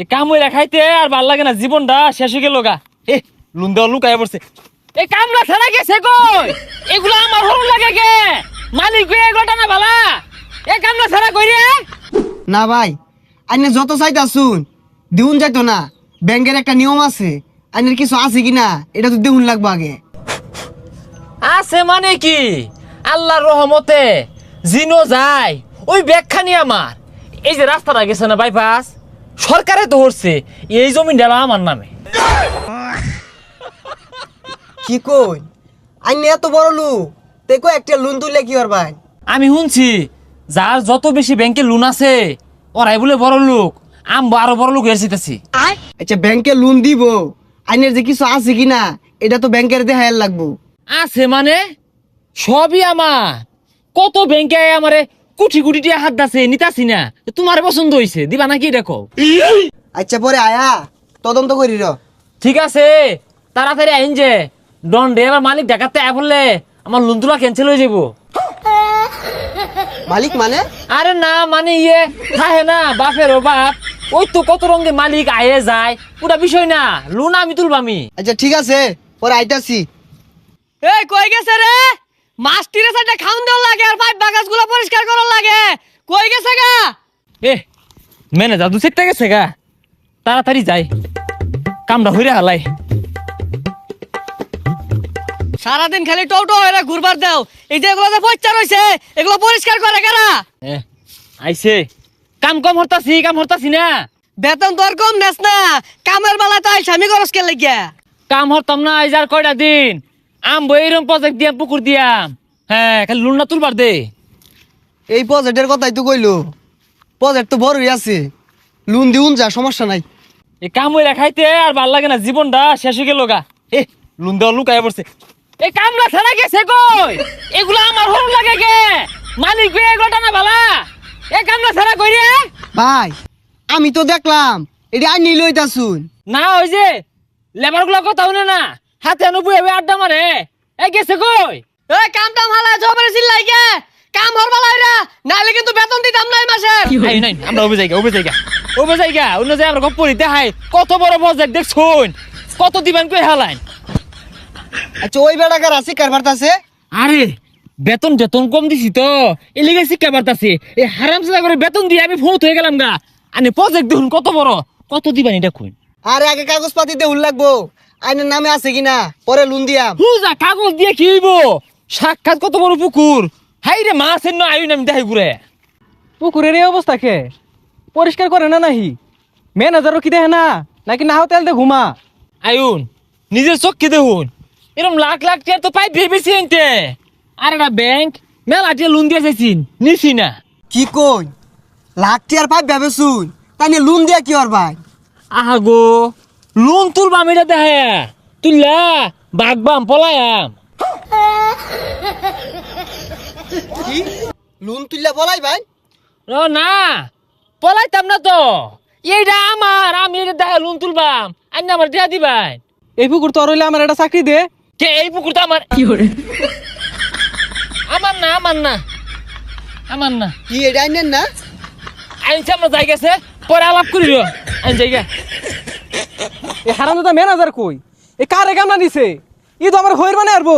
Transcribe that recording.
এই কাম খাইতে আর ভালো লাগে না জীবনটা শেষ হয়ে গেল গা। এ লুন দেওয়া লুকায় পড়ছে। এই কামলা ছাড়া গেছে কই? এগুলো আমার হল লাগে কে? মালিক এগুলো টানা ভালা এ কামলা ছাড়া কই রে? না ভাই আইনে যত চাইতা শুন দিউন যাইতো না। ব্যাংকের একটা নিয়ম আছে আইনের কিছু আছে কি না এটা তো দেউন লাগবে আগে। আছে মানে কি? আল্লাহর রহমতে জিনো যায় ওই ব্যাগখানি আমার। এই যে রাস্তাটা গেছে না বাইপাস? সরকারে তো হচ্ছে এই জমি ডেলা আমার নামে। কি কই? আইনে এত বড় লোক দেখো একটা লোন তুললে কি আর ভাই? আমি শুনছি যার যত বেশি ব্যাংকে লোন আছে ওরাই বলে বড় লোক আম আরও বড় লোক এসেছি আচ্ছা ব্যাংকে লোন দিব আইনের যে কিছু আছে কি না এটা তো ব্যাংকের দেখায় লাগবো। আছে মানে? সবই আমার। কত ব্যাংকে আমারে কুটি কুটি টিয়া হাত দাছে নিতাছি না। তোমার পছন্দ হইছে দিবা নাকি দেখো? আচ্ছা পরে আয়া তদন্ত করি র। ঠিক আছে তাড়াতাড়ি আইন যে। ডন রে এবার মালিক দেখাতে আয় বললে আমার লোন তোলা ক্যান্সেল হয়ে যাব মালিক মানে? আরে না মানে ইয়ে থাকে না বাপের ও বাপ ওই তো কত রঙে মালিক আয়ে যায়। পুরা বিষয় না লোন আমি তুলবামি। আচ্ছা ঠিক আছে পরে আইতাছি। এই কই গেছে রে? মাছ টিরে সাইডে খাউন দেওয়ার লাগে আর পাইপ বাগাসগুলো পরিষ্কার করার লাগে। কই গেছে গা? এ ম্যানেজার দু সেটটা গেছে গা। তাড়াতাড়ি যাই। কামটা হইরে হালাই। সারাদিন খালি টোটো হয়ে ঘুরবার দাও। এই যে এগুলো যে পয়সা রয়েছে এগুলো পরিষ্কার করে কারা এ আইছে। কাম কম হরতাছি কাম হরতাছি না। বেতন তো আর কম নেস না। কামের বেলা তো স্বামী খরচ কে লাগিয়া। কাম হরতাম না এই যার কয়টা দিন? আম বইরম প্রজেক্ট দিয়াম পুকুর দিয়াম হ্যাঁ খালি লোন না তুলবার দে। এই প্রজেক্টের কথাই তো কইলো। প্রজেক্ট তো বড়ই আছে। লোন দিউন যা সমস্যা নাই। এই কাম হইরা খাইতে আর ভালো লাগে না জীবনটা শেষ হয়ে গেল গা। এ লোন দেওয়া লুকায় পড়ছে। এই কামলা ছাড়া গেছে কই? এগুলো আমার হল লাগে কে? মালিক বে এগুলো টানা ভালা এ কামলা ছাড়া কই রে ভাই আমি তো দেখলাম এটা আইনি লইতা শুন না ওই যে লেবারগুলো কথা শুনে না। হাতে নবু এবে আড্ডা মারে। এ গেছে কই? এই কাম টাম হালা জবরে চিল্লাই গে। কাম হরবা লাইরা নাইলে কিন্তু বেতন দিতাম না এই মাসে। আই নাই আমরা ওবে জায়গা ওবে জায়গা ওবে জায়গা অন্য যে আমরা গপ্প দেখাই কত বড় প্রজেক্ট দেখছুন। কত দিবেন কই হালাইন। আচ্ছা ওই বেড়াকার আছে কারবার আছে আরে বেতন বেতন কম দিছি তো এলিগে শিক্ষা বার্তাছে। এই হারাম সাদা করে বেতন দিয়ে আমি ফৌত হয়ে গেলাম গা। আনে প্রজেক্ট দেখুন কত বড়। কত দিবেন এটা কই? আরে আগে কাগজপাতি দেউন লাগবো। আইনের নামে আছে কিনা? পরে লোন দিয়াম। হুজা কাগজ দিয়ে কি হইব? সাক্ষাৎ কত বড় পুকুর? হাই রে মাছ এন্ন আইন আমি দেখাই ঘুরে। পুকুরের এই অবস্থা কে? পরিষ্কার করে না নাহি? ম্যানেজারও কি দেখে না? নাকি না তেল দে ঘুমা? আয়ুন নিজের চোখকে দেখুন। এরকম লাখ লাখ টাকা তো পাই ভেবেছি এনতে আর একটা ব্যাংক মেলা টিয়া লোন দিয়ে চাইছিন নিছি না। কি কই? লাখ আর পাই ভেবে শুন। তাই লোন দিয়া কি আর ভাই? আহা গো লোন তুলবা আমি এটা দেখে তুললা বাগবাম পলায়াম কি? লোন তুললে বলাই ভাই? ও না পলাইতাম না তো। এইটা আমার আমি এটা দেখে লোন তুলবাম আন্য আমার দেয়া দিবাই এই পুকুর তো রইলে আমার একটা চাকরি দে। কে এই পুকুরটা আমার? কি করে আমার না আমার না। আমার না। কি এটা আইনের না? আইনছে আমার যাই গেছে। পরে আলাপ করিল। আইন জায়গা এই হারানো ম্যানেজার কই? এ কারে কামনা দিছে ই তো আমার হইর মানে আরবো